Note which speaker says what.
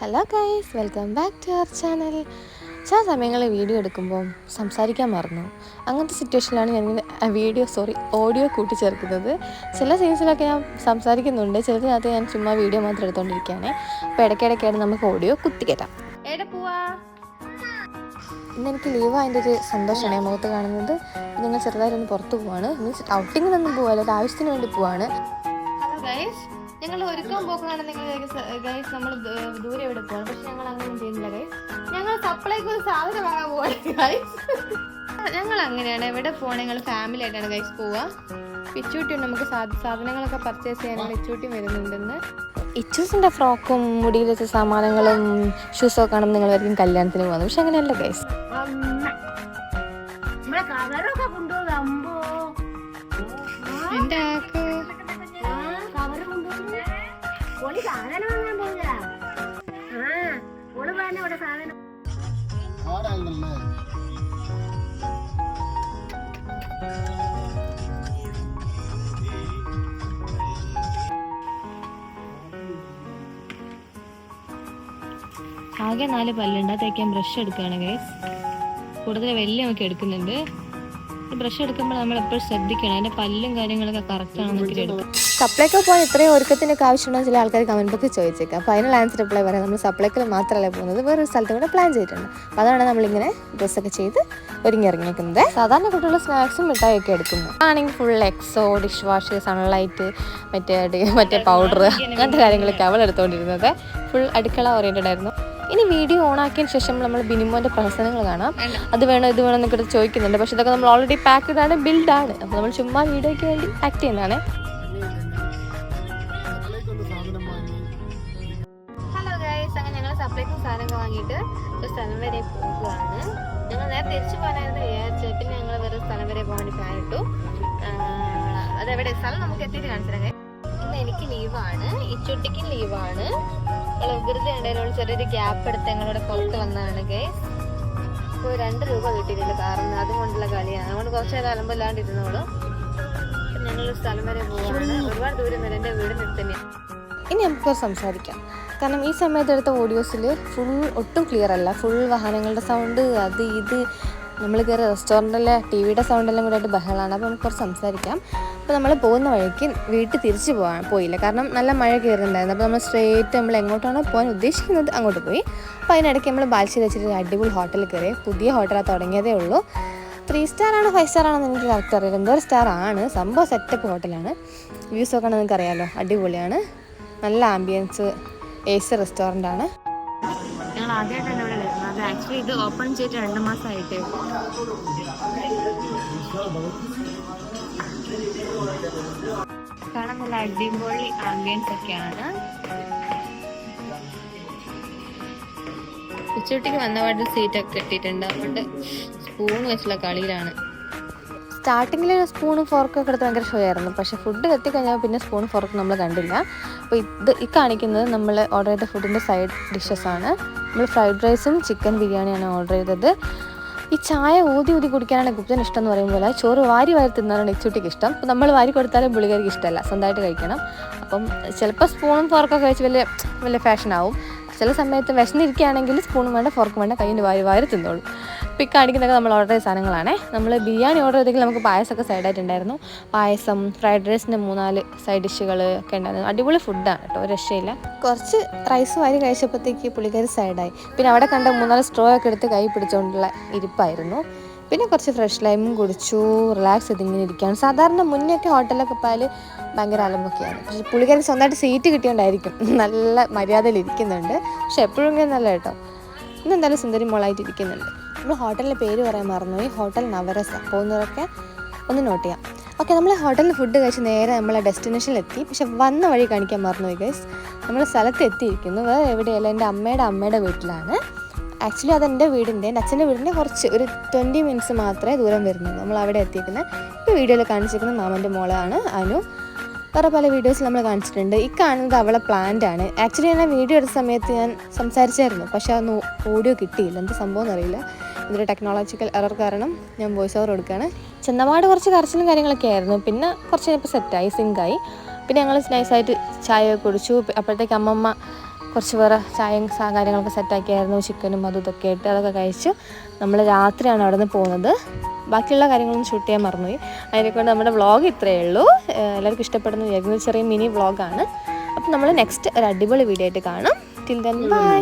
Speaker 1: Hello guys welcome back to our channel ചില സമയങ്ങളിൽ video എടുക്കുമ്പോൾ സംസാരിക്കാൻ മറന്നു. അങ്ങനത്തെ സിറ്റുവേഷനിലാണ് ഞാൻ വീഡിയോ സോറി ഓഡിയോ കൂട്ടിച്ചേർക്കുന്നത് ചില സീൻസിലൊക്കെ ഞാൻ സംസാരിക്കുന്നുണ്ട്. ചിലതിനകത്ത് ഞാൻ ചുമ്മാ വീഡിയോ മാത്രം എടുത്തുകൊണ്ടിരിക്കുകയാണ് അപ്പോൾ ഇടയ്ക്കിടയ്ക്കായിട്ട് നമുക്ക് ഓഡിയോ കുത്തിക്കേറ്റാം
Speaker 2: എവിടെ പോവാ?
Speaker 1: ഇന്ന് എനിക്ക് ലീവ് അതിന്റെ ഒരു സന്തോഷമാണ് ഞാൻ മുഖത്ത് കാണുന്നത്. ഞങ്ങൾ ചെറുതായിട്ടൊന്ന് പുറത്ത് പോവാണ്. മീൻസ് ഔട്ടിങ്ങിനൊന്നും പോവാല്ല ഒരു ആവശ്യത്തിന് വേണ്ടി പോവാണ്.
Speaker 2: ഹലോ ഗൈസ് ഞങ്ങൾ ഒരുക്കാൻ പോക്കാണ് നിങ്ങൾ ഗൈസ് നമ്മൾ ദൂരെ എവിടെ പോവാണ് പക്ഷെ ഞങ്ങൾ അങ്ങനെ ചെയ്യുന്നില്ല ഗൈസ് ഞങ്ങൾ സപ്ലൈക്ക് ഒരു സാധനം വാങ്ങാൻ ഗൈസ് ഞങ്ങൾ അങ്ങനെയാണ് എവിടെ പോകണം ഞങ്ങൾ ഫാമിലി ആയിട്ടാണ് ഗൈസ് പോവുക പിച്ചൂട്ടി നമുക്ക് സാധ- സാധനങ്ങളൊക്കെ പർച്ചേസ് ചെയ്യാൻ പിച്ചൂട്ടി വരുന്നുണ്ടെന്ന്.
Speaker 1: ഇച്ചൂസിന്റെ ഫ്രോക്കും മുടിയിൽ വെച്ച സാമാനങ്ങളും ഷൂസും ഒക്കെ ആണെന്ന് നിങ്ങൾ വരും കല്യാണത്തിന് പോകുന്നത്. പക്ഷെ അങ്ങനെയല്ല ഗൈസ്
Speaker 2: എന്റെ ആക്കോ?
Speaker 3: എന്റെ പൊളി സാധനം വാങ്ങാൻ പോവുക. ആ പൊളി പറഞ്ഞ ഇവിടെ സാധനം.
Speaker 2: ആകെ നാല് പല്ലുണ്ട്. തേക്കാൻ ബ്രഷ് എടുക്കുകയാണ് ഗൈസ് കൂടുതൽ വലിയ നോക്കി എടുക്കുന്നുണ്ട്. ബ്രഷ് എടുക്കുമ്പോൾ നമ്മൾ എപ്പോഴും ശ്രദ്ധിക്കണം. അതിന്റെ പല്ലും കാര്യങ്ങളൊക്കെ കറക്റ്റ് എടുക്കണം
Speaker 1: സപ്ലൈക്കോ പോയാൽ ഇത്രയും ഒരുക്കത്തിനൊക്കെ ആവശ്യമുണ്ടോ? ചില ആൾക്കാർ കമന്റ് ബോക്സിൽ ചോദിച്ചേക്കാം. ഫൈനൽ ആൻസർ റിപ്ലൈ പറയാം. നമ്മൾ സപ്ലൈക്കിൽ മാത്രമല്ല പോകുന്നത്? വേറൊരു സ്ഥലത്തും കൂടെ പ്ലാൻ ചെയ്തിട്ടുണ്ട്. അപ്പോൾ അതാണ് നമ്മളിങ്ങനെ ഡ്രസ്സൊക്കെ ചെയ്ത് ഒരുങ്ങി ഇറങ്ങിയിരിക്കുന്നത് സാധാരണ കുട്ടികൾ സ്നാക്സും മിഠായിയൊക്കെ എടുക്കുന്നു. ആണെങ്കിൽ full Exo dish wash sunlight മറ്റേ മറ്റേ പൗഡർ അങ്ങനത്തെ കാര്യങ്ങളൊക്കെ അവൾ എടുത്തുകൊണ്ടിരുന്നത് ഫുൾ അടുക്കള ഓറിയന്റഡ് ആയിരുന്നു. വീഡിയോ ഓൺ ആക്കിയതിന് ശേഷം നമ്മൾ ബിനിമോന്റെ പ്രഹസനങ്ങൾ കാണാം. അത് വേണം ഇത് വേണം എന്നൊക്കെ ചോദിക്കുന്നുണ്ട്. പക്ഷെ ഇതൊക്കെ നമ്മൾ ഓൾറെഡി പാക്ക് ആണ് ബിൽഡ് ആണ്. നമ്മൾ ചുമ്മാ വീഡിയോയ്ക്ക് വേണ്ടി ആക്ട് ചെയ്യുന്നതാണ്.
Speaker 2: ഹലോ ഗൈസ് അങ്ങനെ ഞങ്ങൾ സ്ഥലം വരെ ഞങ്ങൾ ഞങ്ങൾ വേറെ വരെ പോകാൻ പ്ലാൻ ഇട്ടു. അതെവിടെ? സ്ഥലം നമുക്ക് എത്തിയിട്ട് കാണിച്ചു ഇന്ന് എനിക്ക് ലീവാണ് ഇച്ചുട്ടിക്കും ലീവാണ് വെറുതെ ഉണ്ടായിരുന്നു ചെറിയൊരു ഗ്യാപ്പ് എടുത്ത് ഞങ്ങളുടെ പുറത്ത് വന്നതാണ് ഗൈസ് ഇപ്പോൾ രണ്ട് രൂപ കിട്ടിയിട്ടുണ്ട് കാറിന് അതുകൊണ്ടുള്ള കളിയാണ്. അതുകൊണ്ട് കുറച്ച് നേരം അലമ്പില്ലാണ്ടിരുന്നോളൂ അപ്പം ഞങ്ങൾ സ്ഥലം വരെ പോവാണ്. ഒരുപാട് ദൂരം വീടിന് അടുത്ത്
Speaker 1: ഇനി നമുക്ക് സംസാരിക്കാം. കാരണം ഈ സമയത്ത് ഓഡിയോസിൽ ഫുൾ ഒട്ടും ക്ലിയർ അല്ല. ഫുൾ വാഹനങ്ങളുടെ സൗണ്ട് അത് ഇത്. നമ്മൾ കയറി റെസ്റ്റോറന്റിലെ ടി വിയുടെ സൗണ്ടെല്ലാം കൂടെ ആയിട്ട് ബഹളമാണ്. അപ്പോൾ നമുക്ക് കുറച്ച് സംസാരിക്കാം. അപ്പോൾ നമ്മൾ പോകുന്ന വഴിക്ക് വീട്ടിൽ തിരിച്ചു പോകാൻ പോയില്ല. കാരണം നല്ല മഴ കയറുന്നുണ്ടായിരുന്നു അപ്പോൾ നമ്മൾ സ്ട്രേറ്റ് നമ്മൾ എങ്ങോട്ടാണോ പോകാൻ ഉദ്ദേശിക്കുന്നത് അങ്ങോട്ട് പോയി. അപ്പോൾ അതിനിടയ്ക്ക് നമ്മൾ ബാൽശ്ശേരി വെച്ചിട്ട് അടിപൊളി ഹോട്ടലിൽ കയറി. പുതിയ ഹോട്ടലാണ് തുടങ്ങിയതേ ഉള്ളൂ. ത്രീ സ്റ്റാർ ആണോ ഫൈവ് സ്റ്റാർ ആണോ എനിക്ക് കറക്റ്റ് അറിയില്ല. എന്തോ സ്റ്റാർ ആണ്. സംഭവം സെറ്റപ്പ് ഹോട്ടലാണ്. വ്യൂസ് ഒക്കെ നിങ്ങൾക്ക് അറിയാമല്ലോ അടിപൊളിയാണ്. നല്ല ആംബിയൻസ് എ സി റെസ്റ്റോറന്റ് ആണ്.
Speaker 2: ഞങ്ങൾ ആദ്യമായിട്ടാണ് വരുന്നത് ആക്ച്വലി ഇത് ഓപ്പൺ ചെയ്തിട്ട് രണ്ട് മാസമായിട്ടേ കാണാൻ നല്ല അടിപൊളി ആംബിയൻസ് ഒക്കെയാണ്. വന്ന വന്നപാട് സീറ്റ് ഒക്കെ കിട്ടിയിട്ടുണ്ട്. അതുകൊണ്ട് സ്പൂൺ വെച്ചുള്ള കളിയിലാണ്.
Speaker 1: സ്റ്റാർട്ടിങ്ങിൽ സ്പൂണും ഫോർക്കും ഒക്കെ എടുത്ത് ഭയങ്കര ഷോ ആയിരുന്നു. പക്ഷെ ഫുഡ് എത്തിക്കഴിഞ്ഞാൽ പിന്നെ സ്പൂൺ ഫോർക്ക് നമ്മൾ കണ്ടില്ല. അപ്പോൾ ഇത് ഈ കാണിക്കുന്നത് നമ്മൾ ഓർഡർ ചെയ്ത ഫുഡിന്റെ സൈഡ് ഡിഷസ് ആണ്. നമ്മൾ ഫ്രൈഡ് റൈസും ചിക്കൻ ബിരിയാണിയാണ് ഓർഡർ ചെയ്തത്. ഈ ചായ ഊതി ഊതി കുടിക്കാനാണ് ഗുപ്തൻ ഇഷ്ടം എന്ന് പറയുമ്പോൾ ചോറ് വാരി വാരി തിന്നാനാണ് ഇച്ചുട്ടിക്ക് ഇഷ്ടം. അപ്പോൾ നമ്മൾ വാരി കൊടുത്താലും പുള്ളികാരിക്ക് ഇഷ്ടമല്ല. സ്വന്തമായിട്ട് കഴിക്കണം. അപ്പം ചിലപ്പോൾ സ്പൂണും ഫോർക്കൊക്കെ വെച്ച് വലിയ വലിയ ഫാഷനാവും. ചില സമയത്ത് വിശന്നിരിക്കുകയാണെങ്കിൽ സ്പൂണും വേണ്ട ഫോർക്കും വേണ്ട കയ്യിൽ വാരി വാരി തിന്നോളും. ഈ നമ്മൾ ഓർഡർ ചെയ്ത സാധനങ്ങളാണേ. നമ്മൾ ബിരിയാണി ഓർഡർ ചെയ്തെങ്കിൽ നമുക്ക് പായസമൊക്കെ സൈഡായിട്ടുണ്ടായിരുന്നു പായസം ഫ്രൈഡ് റൈസിന്റെ മൂന്നാൽ സൈഡ് ഡിഷുകൾ ഒക്കെ ഉണ്ടായിരുന്നു. അടിപൊളി ഫുഡാണ് കേട്ടോ രക്ഷയില്ല. കുറച്ച് റൈസ് വാരി കഴിച്ചപ്പോഴത്തേക്ക് പുള്ളിക്കാരി സൈഡായി പിന്നെ അവിടെ കണ്ട മൂന്നാൽ സ്ട്രോ ഒക്കെ എടുത്ത് കൈ പിടിച്ചുകൊണ്ടുള്ള ഇരിപ്പായിരുന്നു. പിന്നെ കുറച്ച് ഫ്രഷ് ലൈമും കുടിച്ചു റിലാക്സ് ചെയ്ത് ഇങ്ങനെ ഇരിക്കുകയാണ്. സാധാരണ മുന്നേ ഒക്കെ ഹോട്ടലൊക്കെ പോയാൽ ഭയങ്കര അലമ്പൊക്കെയാണ്. പക്ഷേ പുള്ളിക്കാരി സ്വന്തമായിട്ട് സീറ്റ് കിട്ടിയോണ്ടായിരിക്കും. നല്ല മര്യാദയിൽ ഇരിക്കുന്നുണ്ട്. പക്ഷെ എപ്പോഴും ഇങ്ങനെ നല്ല കേട്ടോ. ഇന്ന് എന്തായാലും സുന്ദരി മോളായിട്ട് ഇരിക്കുന്നുണ്ട്. നമ്മൾ ഹോട്ടലിന്റെ പേര് പറയാൻ മറന്നു ഈ ഹോട്ടൽ നവരസ. പോകുന്നവരൊക്കെ ഒന്ന് നോട്ട് ചെയ്യാം. ഓക്കെ നമ്മൾ ഹോട്ടലിൽ ഫുഡ് കഴിച്ച് നേരെ നമ്മളെ ഡെസ്റ്റിനേഷനിലെത്തി പക്ഷെ വന്ന വഴി കാണിക്കാൻ മറന്നുപോയി ഗൈസ് നമ്മൾ സ്ഥലത്ത് എത്തിയിരിക്കുന്നു. വേറെ എവിടെയല്ല എന്റെ അമ്മയുടെ അമ്മയുടെ വീട്ടിലാണ്. ആക്ച്വലി അത് എന്റെ വീടിന്റെ എന്റെ അച്ഛന്റെ വീടിന്റെ കുറച്ച് ഒരു ട്വന്റി മിനിറ്റ്സ് മാത്രമേ ദൂരം വരുന്നുള്ളൂ. നമ്മൾ അവിടെ എത്തിയിരിക്കുന്നത് ഈ വീഡിയോയിൽ കാണിച്ചിരിക്കുന്ന മാമന്റെ മോളാണ് അനു. വേറെ പല വീഡിയോസ് നമ്മൾ കാണിച്ചിട്ടുണ്ട്. ഈ കാണുന്നത് അവളെ പ്ലാന്റ് ആണ്. ആക്ച്വലി ഞാൻ വീഡിയോ എടുത്ത സമയത്ത് ഞാൻ സംസാരിച്ചായിരുന്നു. പക്ഷേ അതൊന്നും ഓഡിയോ കിട്ടിയില്ല. എന്ത് സംഭവം എന്നറിയില്ല. ഇതൊരു ടെക്നോളജിക്കൽ എറർ കാരണം ഞാൻ വോയിസ് ഓവർ കൊടുക്കുകയാണ്. ചെന്നപാട് കുറച്ച് കരച്ചിലും കാര്യങ്ങളൊക്കെ ആയിരുന്നു. പിന്നെ കുറച്ച് കഴിഞ്ഞപ്പോൾ സെറ്റായി സിങ്കായി പിന്നെ ഞങ്ങൾ നൈസായിട്ട് ചായ കുടിച്ചു. അപ്പോഴത്തേക്ക് അമ്മമ്മ കുറച്ച് വേറെ ചായയും കാര്യങ്ങളൊക്കെ സെറ്റാക്കിയായിരുന്നു ചിക്കനും അതും ഇതൊക്കെ ആയിട്ട് അതൊക്കെ കഴിച്ച്. നമ്മൾ രാത്രിയാണ് അവിടെ നിന്ന് പോകുന്നത്. ബാക്കിയുള്ള കാര്യങ്ങളൊന്നും ഷൂട്ട് ചെയ്യാൻ മറന്നുപോയി. അതിനെക്കൊണ്ട് നമ്മുടെ വ്ളോഗ് ഇത്രയേ ഉള്ളൂ. എല്ലാവർക്കും ഇഷ്ടപ്പെടുന്ന വിചാരിക്കുന്ന. ചെറിയ മിനി വ്ളോഗാണ് അപ്പം നമ്മൾ നെക്സ്റ്റ് ഒരു അടിപൊളി വീഡിയോ ആയിട്ട് കാണാം. Till then bye